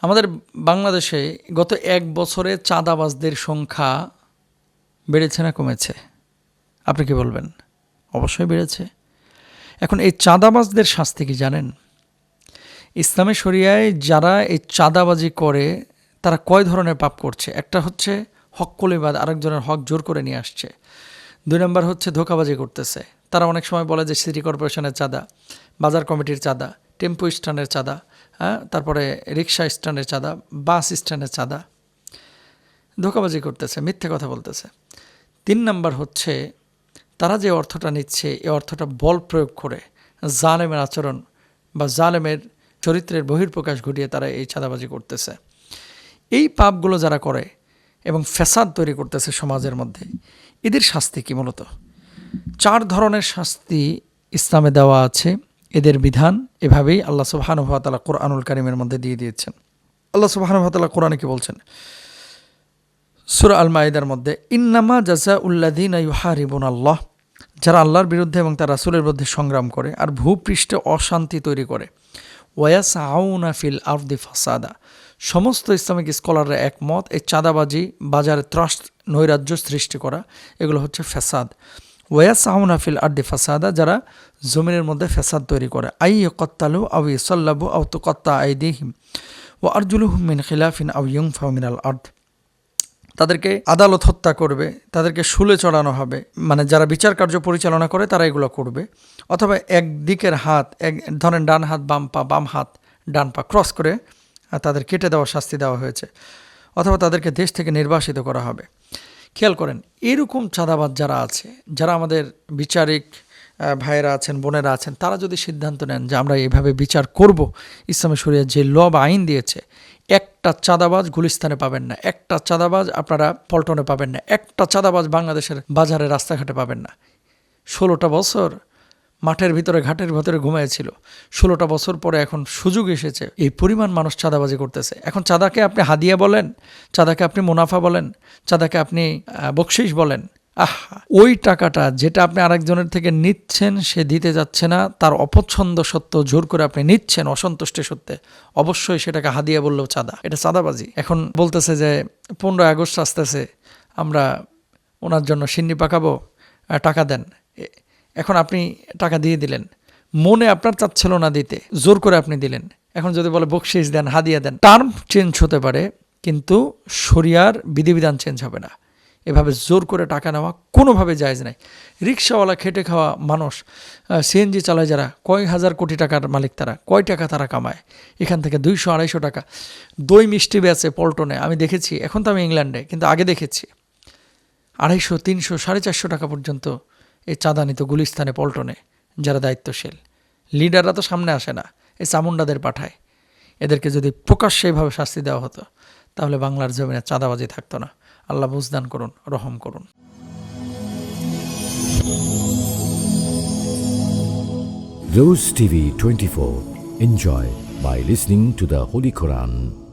আমাদের বাংলাদেশে গত এক বছরে চাঁদাবাজদের সংখ্যা বেড়েছে না কমেছে? আপনি কি বলবেন? অবশ্যই বেড়েছে। এখন এই চাঁদাবাজদের শাস্তি কি জানেন? ইসলামী শরিয়ায় যারা এই চাঁদাবাজি করে, তারা কয় ধরনের পাপ করছে? একটা হচ্ছে হক কলিবাদ, আরেকজনের হক জোর করে নিয়ে আসছে। দুই নম্বর হচ্ছে ধোকাবাজি করতেছে। তারা অনেক সময় বলে যে সিটি কর্পোরেশনের চাঁদা, বাজার কমিটির চাঁদা। টেম্পো স্ট্যান্ডের চাঁদা হ্যাঁ? তারপরে রিক্সা স্ট্যান্ডের চাঁদা, বাস স্ট্যান্ডের চাঁদা। ধোকাবাজি করতেছে, মিথ্যে কথা বলতেছে। তিন নাম্বার হচ্ছে, তারা যে অর্থটা নিচ্ছে এই অর্থটা বল প্রয়োগ করে জালেমের আচরণ বা জালেমের চরিত্রের বহির্প্রকাশ ঘটিয়ে তারা এই চাঁদাবাজি করতেছে। এই পাপগুলো যারা করে এবং ফ্যাসাদ তৈরি করতেছে সমাজের মধ্যে, এদের শাস্তি কি মূলত? চার ধরনের শাস্তি ইসলামে দেওয়া আছে। এদের বিধান এভাবেই আল্লাহ সুবাহানুভাতালা কোরআনুল কারিমের মধ্যে দিয়ে দিয়েছেন। আল্লাহ সুবাহানুভাতালা কোরআনে কি বলছেন? সুরা আল মায়েদার মধ্যে, ইন্নামা জাজা উল্লাদিন ইউহারিবুন আল্লাহ যারা আল্লাহর বিরুদ্ধে এবং তার রাসুলের বিরুদ্ধে সংগ্রাম করে আর ভূপৃষ্ঠে অশান্তি তৈরি করে। ওয়াস আউনা ফিল আরদি ফাসাদা সমস্ত ইসলামিক স্কলাররা একমত, এই চাঁদাবাজি, বাজারে ত্রাস, নৈরাজ্য সৃষ্টি করা, এগুলো হচ্ছে ফ্যাসাদ। ওয়াস আউনা ফিল আর্দি ফাসাদা, যারা জমিনের মধ্যে ফ্যাসাদ তৈরি করে। আই কত্তালু আউ ইসল্লাবু আউ তো কত্তা আই দিহিম ও আরজুলুহুম মিন খিলাফিন আউ ইউং ফামিনাল আর্দ। তাদেরকে আদালত হত্যা করবে, তাদেরকে শুলে চড়ানো হবে। মানে যারা বিচার কার্য পরিচালনা করে, তারা এগুলো করবে। অথবা একদিকের হাত, এক ধরেন ডান হাত, বাম পা, বাম হাত, ডান পা ক্রস করে তাদের কেটে দেওয়া শাস্তি দেওয়া হয়েছে। অথবা তাদেরকে দেশ থেকে নির্বাসিত করা হবে। খেয়াল করেন, এরকম চাঁদাবাদ যারা আছে, যারা আমাদের বিচারিক ভাইয়েরা আছেন, বোনেরা আছেন, তারা যদি সিদ্ধান্ত নেন যে আমরা এইভাবে বিচার করব, ইসলামী শরিয়া যে লব আইন দিয়েছে, একটা চাঁদাবাজ গুলিস্তানে পাবেন না, একটা চাঁদাবাজ আপনারা পল্টনে পাবেন না, একটা চাঁদাবাজ বাংলাদেশের বাজারে রাস্তাঘাটে পাবেন না। ষোলোটা বছর মাঠের ভিতরে, ঘাটের ভিতরে ঘুমিয়েছিল ষোলোটা বছর পরে এখন সুযোগ এসেছে। এই পরিমাণ মানুষ চাঁদাবাজি করতেছে। এখন চাঁদাকে আপনি হাদিয়া বলেন, চাঁদাকে আপনি মুনাফা বলেন, চাঁদাকে আপনি বকশিস বলেন, আহ, ওই টাকাটা যেটা আপনি আরেকজনের থেকে নিচ্ছেন, সে দিতে যাচ্ছে না। তার অপছন্দ সত্ত্বেও জোর করে আপনি নিচ্ছেন অসন্তুষ্টি সত্ত্বে। অবশ্যই সেটাকে হাদিয়া বললেও চাঁদা। এটা চাঁদাবাজি। এখন বলতেছে যে, পনেরোই আগস্ট আসতেছে। আমরা ওনার জন্য সিন্নি পাকাবো টাকা দেন। এখন আপনি টাকা দিয়ে দিলেন। মনে আপনার চাচ্ছিল না দিতে, জোর করে আপনি দিলেন। এখন যদি বলে বকশিস দেন, হাদিয়া দেন, টার্ম চেঞ্জ হতে পারে, কিন্তু শরিয়ার বিধিবিধান চেঞ্জ হবে না। এভাবে জোর করে টাকা নেওয়া কোনোভাবে জায়জ নাই। রিক্সাওয়ালা, খেটে খাওয়া মানুষ সিএনজি চালায় যারা, কয় হাজার কোটি টাকার মালিক তারা, কয় টাকা তারা কামায়? এখান থেকে দুইশো আড়াইশো টাকা। দই মিষ্টি বেচে পল্টনে, আমি দেখেছি, এখন তো আমি ইংল্যান্ডে, কিন্তু আগে দেখেছি। আড়াইশো, তিনশো, সাড়ে চারশো টাকা পর্যন্ত এই চাঁদা নিত গুলিস্তানে পল্টনে, যারা দায়িত্বশীল লিডাররা তো সামনে আসে না এই চামুন্ডাদের পাঠায় এদেরকে যদি প্রকাশ্যে এইভাবে শাস্তি দেওয়া হতো, তাহলে বাংলার জমিনে চাঁদাবাজি থাকতো না আল্লাহ বুঝদান করুন, রহম করুন Rose TV 24. Enjoy by listening to the Holy Quran.